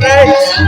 Hey, hey.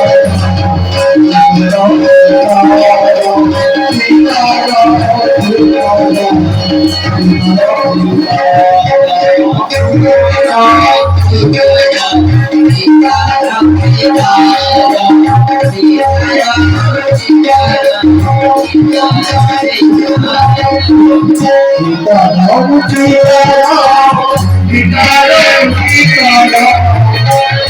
Thank you.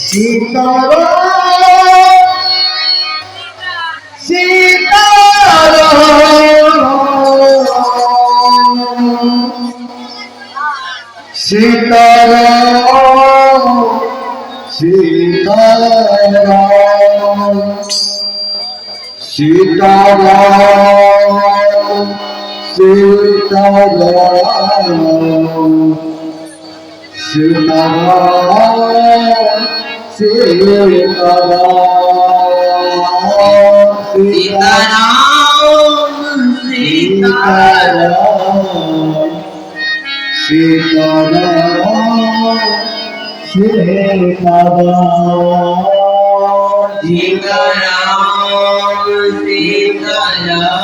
সীতারা সীতারা সীতারা সীতারা সীতারা تلك ودعاء تلك تلك سيتنام سيتنام سيتنام سيتنام سيتنام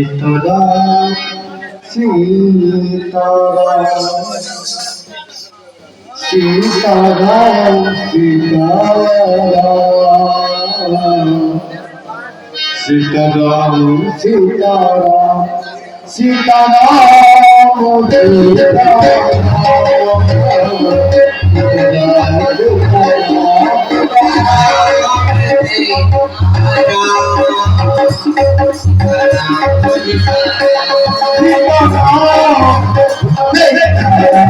শীতলা শীতলা শীতলা শীতলা শীতলা শীতলা শীতলা সীতারাম সীতারাম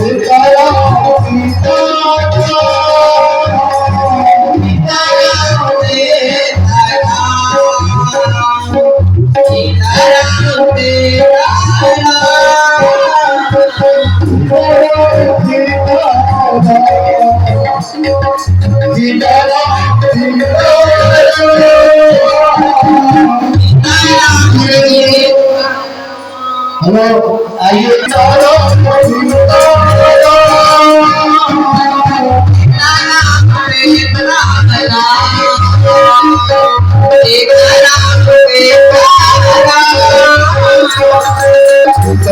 সীতারাম हेलो